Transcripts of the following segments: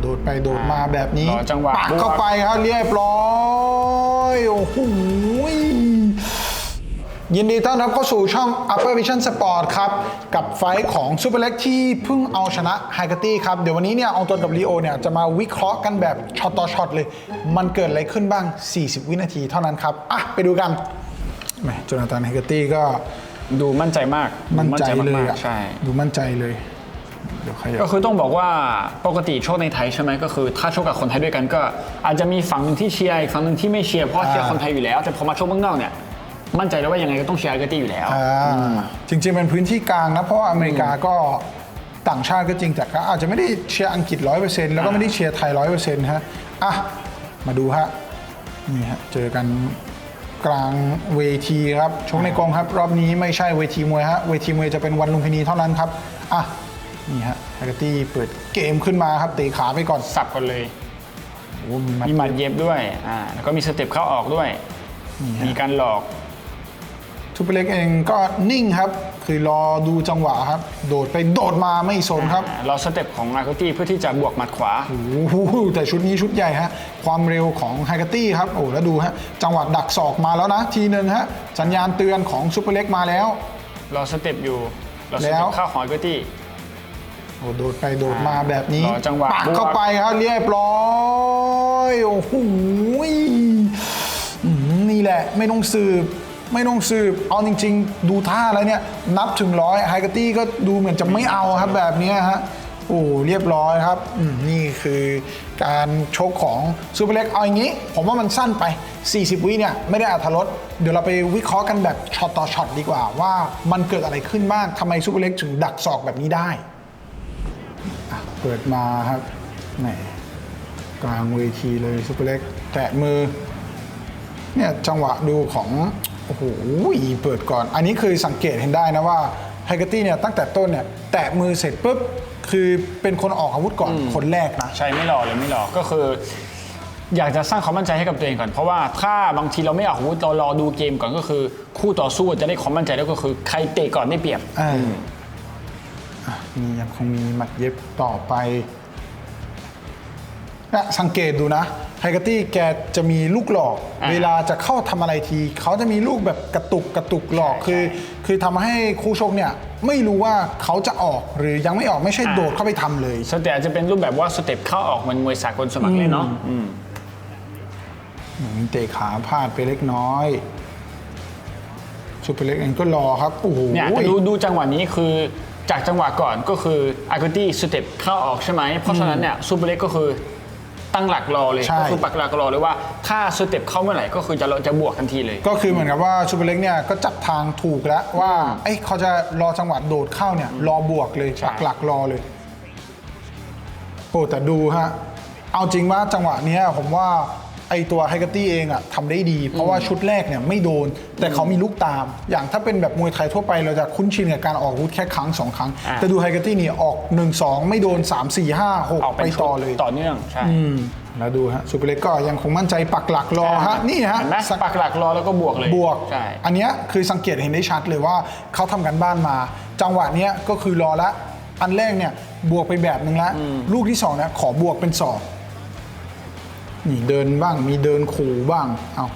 โดดไปโดดมาแบบนี้รอจังหวะปักบวกเข้าไปครับเรียบร้อยโอ้โหยินดีต้อนรับเข้าสู่ช่อง Upper Vision Sport ครับ กับไฟท์ของซูเปอร์เล็กที่เพิ่งเอาชนะไฮก e ตี้ครับ เดี๋ยววันนี้เนี่ยเอาตัวกับลีโอเนี่ยจะมาวิเคราะห์กันแบบช็อตต่อช็อตเลย มันเกิดอะไรขึ้นบ้าง 40 วินาทีเท่านั้นครับ อะ ไปดูกันแหมโจนาธานไฮก e ตี้ก็ดูมั่นใจมาก มั่นใจเลยมากอะๆใช่ ดูมั่นใจเลยเดี๋ยว ขยับ ก็คือต้องบอกว่าปกติโชคในไทยใช่ไหมก็คือ ถ้าโชคกับคนไทยด้วยกันก็ อาจจะมีฝั่งหนึ่งที่เชียร์อีกฝั่งหนึ่งที่ไม่เชียร์เพราะเชียร์คนไทยอยู่แล้ว แต่พอมาโชคเมืองนอกเนี่ยมั่นใจเลยว่ายังไงก็ต้องเชียร์อาร์เกตี้อยู่แล้ว อ่าจริงๆเป็นพื้นที่กลางนะ เพราะว่าอเมริกาก็ต่างชาติก็จริงแต่ก็อาจจะไม่ได้เชียร์อังกฤษร้อยเปอร์เซ็นต์แล้วก็ไม่ได้เชียร์ไทยร้อยเปอร์เซ็นต์ฮะอะมาดูฮะนี่ฮะเจอกันกลางเวทีครับชกในกรงครับ รอบนี้ไม่ใช่เวทีมวยฮะเวทีมวยจะเป็นวันลุมพินีเท่านั้นครับอะ นี่ฮะไฮกตี้เปิดเกมขึ้นมาครับเตะขาไปก่อนสับกันเลยโอ้มีมัดมีหมัดเย็บด้วยอ่าแล้วก็มีสเต็ปเข้าออกด้วยมีการหลอก ทูเปอร์เล็กเองก็นิ่งครับ คือรอดูจังหวะครับ โดดไปโดดมาไม่สนครับอ่าเราสเต็ปของอาร์เกตี้เพื่อที่จะบวกหมัดขวา โอ้โหแต่ชุดนี้ชุดใหญ่ฮะ ความเร็วของไฮกตี้ครับ โอ้แล้วดูฮะ จังหวะดักศอกมาแล้วนะ ทีหนึ่งฮะ สัญญาณเตือนของซูเปอร์เล็กมาแล้ว เราสเต็ปอยู่ เราสแล้เต็วปเข้าของอาร์เกตี้ โอ้โดดไปโดดมาแบบนี้รอจังหวะปักเข้าไปครับเรียบร้อยโอ้โหอืมนี่แหละไม่ต้องสืบไม่ต้องสืบเอาจริง ๆ ดูท่าแล้วเนี่ย นับถึงร้อยไฮกตี้ก็ดูเหมือนจะไม่เอาครับแบบเนี้ยฮะโอ้เรียบร้อยครับอืมนี่คือการชกของซูเปอร์เล็กเอาอย่างนี้ ผมว่ามันสั้นไป 40 วิเนี่ย ไม่ได้อัธรสเดี๋ยวเราไปวิเคราะห์กันแบบช็อตต่อช็อตดีกว่า ว่ามันเกิดอะไรขึ้นบ้างทำไมซูเปอร์เล็กถึงดักศอกแบบนี้ได้ เปิดมาครับแหมกลางเวทีเลยซุปเปอร์เล็ก แตะมือ เนี่ยจังหวะดูของโอ้โหเปิดก่อน อันนี้คือสังเกตเห็นได้นะว่าไฮเกตี้เนี่ยตั้งแต่ต้นเนี่ยแตะมือเสร็จปุ๊บคือเป็นคนออกอาวุธก่อนคนแรกนะ ใช่ไม่หลอกเลยไม่หลอกก็คือ อยากจะสร้างความมั่นใจให้กับตัวเองก่อนเพราะว่าถ้าบางทีเราไม่ออกอาวุธเรารอดูเกมก่อนก็คือ คู่ต่อสู้จะได้ความมั่นใจแล้วก็คือใครเตะก่อนได้เปรียบ อ่าอะนี่ยังคงมีหมัดเย็บต่อไปนะสังเกตดูนะไฮกตี้แกจะมีลูกหลอก อ่าเวลาจะเข้าทำอะไรที เขาจะมีลูกแบบกระตุกกระตุกหลอกใช่คือใช่คือทำให้คู่ชกเนี่ยไม่รู้ว่าเขาจะออกหรือยังไม่ออกไม่ใช่อ่า โดดเข้าไปทำเลย สเต็ปอาจจะเป็นรูปแบบว่าสเต็ปเข้าออกเหมันมวยสากลสมัครเล่นเนาะอืมอืมเตะขาพลาดไปเล็กน้อยซูเปอร์เล็กเองก็รอครับ โอ้โหเนี่ยแต่ดูดูจังหวะนี้คือ จากจังหวะก่อนก็คืออาร์เกตี้สเต็ปเข้าออกใช่ไหมเพราะฉะนั้นเนี่ยซูเปอร์เล็กก็คือตั้งหลักรอเลยใช่ ก็คือปักหลักรอเลยว่าถ้าสเต็ปเข้าเมื่อไหร่ก็คือจะจะบวกทันทีเลย ก็คือเหมือนกับว่าซูเปอร์เล็กเนี่ยก็จับทางถูกแล้วว่าเอ้ยเขาจะรอจังหวะโดดเข้าเนี่ยรอบวกเลยใช่ ปักหลักรอเลย โอ้แต่ดูฮะ เอาจริงว่าจังหวะเนี้ยผมว่า ไอตัวไฮกตี้เองอะทำได้ดี เพราะว่าชุดแรกเนี่ยไม่โดน แต่เขามีลูกตาม อย่างถ้าเป็นแบบมวยไทยทั่วไปเราจะคุ้นชินกับการออกอาวุธแค่ครั้งสองครั้งอ่าแต่ดูไฮกตี้นี่ออก 1 2 ไม่โดน 3 4 5ออก6เป็ไปนต่อเลยต่อเนื่องใช่อืมแล้วดูฮะซูเปอร์เล็กก็ยังคงมั่นใจปักหลักรอฮะนี่ฮะเห็นไหมปักหลักรอแล้วก็บวกเลยบวกใช่อันเนี้ยคือสังเกตเห็นได้ชัดเลยว่าเขาทำกันบ้านมา จังหวะเนี้ยก็คือรอละอันแรกเนี่ยบวกไปแบบนึงละลูกที่สองเนี่ยขอบวกเป็นสอง นี่เดินบ้างมีเดินขู่บ้างเอา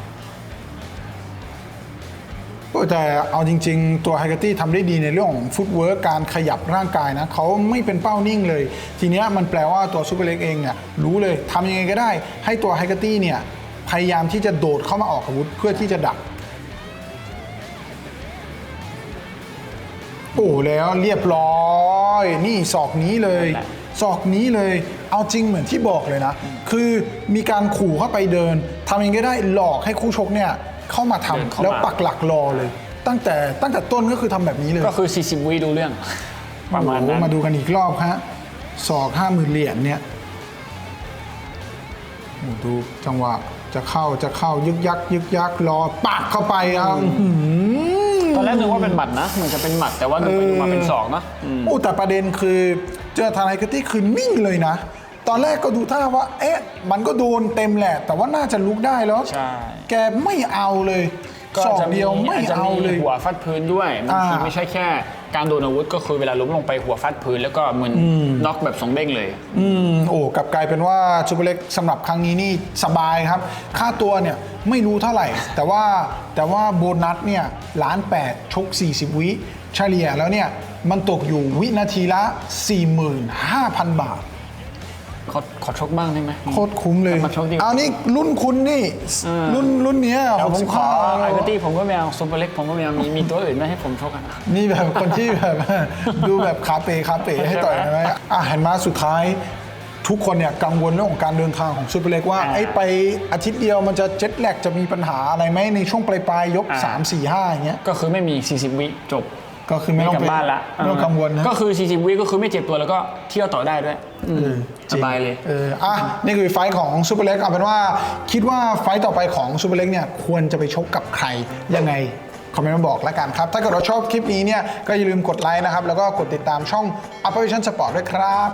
แต่เอาจริง ๆ ตัวไฮกตี้ทำได้ดีในเรื่องของฟุตเวิร์กการขยับร่างกายนะเขาไม่เป็นเป้านิ่งเลย ทีนี้มันแปลว่าตัวซูเปอร์เล็กเองเนี่ยรู้เลยทำยังไงก็ได้ ให้ตัวไฮกตี้เนี่ยพยายามที่จะโดดเข้ามาออกอาวุธเพื่อที่จะดัก โอ้แล้วเรียบร้อย นี่ศอกนี้เลยนะ ศอกนี้เลยเอาจริงเหมือนที่บอกเลยนะ คือมีการขู่เข้าไปเดินทำยังไงก็ได้หลอกให้คู่ชกเนี่ยเข้ามาทำเดินเข้ามา แล้วปักหลักรอเลย ตั้งแต่ตั้งแต่ต้นก็คือทำแบบนี้เลย ก็คือ 40 วิดูเรื่อง ประมาณโอ้นั้นโหมาดูกันอีกรอบฮะศอกห้าหมื่นเหรียญเนี่ยโอ้ดูจังหวะจะเข้าจะเข้ายึกยักยึกยักรอปักเข้าไปครับอื้อหือ ตอนแรกนึกว่าเป็นหมัดนะเหมือนจะเป็นหมัดแต่ว่าดูไปดูมาเป็นศอกนะ อืมโอ้แต่ประเด็นคือ เจอทางไฮกตี้คือนิ่งเลยนะ ตอนแรกก็ดูท่าว่า เอ๊ะ มันก็โดนเต็มแหละ แต่ว่าน่าจะลุกได้แล้ว ใช่ แกไม่เอาเลยก็สอกจะมีเดียวไม่อาจจะเอามีเลยหัวฟัดพื้นด้วยบางทีอ่าไม่ใช่แค่ การโดนอาวุธก็คือเวลาล้มลงไปหัวฟาดพื้น แล้วก็เหมือนน็อกแบบสองเด้งเลย อืมโอ้กลับกลายเป็นว่าซูเปอร์เล็กสำหรับครั้งนี้นี่สบายครับ ค่าตัวเนี่ยไม่รู้เท่าไหร่ แต่ว่าแต่ว่าโบนัสเนี่ยล้านแปดชก 40 วิเฉลี่ยแล้วเนี่ย มันตกอยู่วินาทีละ 45,000 บาท ขอขอชกบ้างได้ไหม โคตรคุ้มเลยมาชกดีกว่า เอานี่รุ่นคุณนี่รุ่นรุ่นเนี้ยแต่ผมขอไอเกอร์65ตี้ผมก็ไม่เอาซูเปอร์เล็กผมก็ไม่เอามีมีตัวอื่นไหมให้ผมชกกันนี่แบบคนที่แบบ ดูแบบขาเป๋ขาเป๋ให้ต่อยหน่อยไหมอะเห็นมาสุดท้าย ทุกคนเนี่ยกังวลเรื่องของการเดินทางของซูเปอร์เล็กว่าอ่าไอ้ไปอาทิตย์เดียวมันจะเจ็ตแลกจะมีปัญหาอะไรไหมในช่วงปลายปลายๆยก อ่า 3 4 5อย่างเงี้ย ก็คือไม่มี 40 วิจบ ก็คือไม่ต้องกลับไปบ้านละไม่ต้องกังวลนะ ก็คือ 40 วิก็คือไม่เจ็บตัวแล้วก็เที่ยวต่อได้ด้วยเออจสริงบายเลยเอออะนี่คือไฟท์ของซูเปอร์เล็กเอาเป็นว่า คิดว่าไฟท์ต่อไปของซูเปอร์เล็กเนี่ยควรจะไปชกกับใครยังไงคอมเมนต์มาบอกแล้วกันครับ ถ้าเกิดเราชอบคลิปนี้เนี่ยก็อย่าลืมกดไลค์นะครับ แล้วก็กดติดตามช่อง Upper Vision Sport ด้วยครับ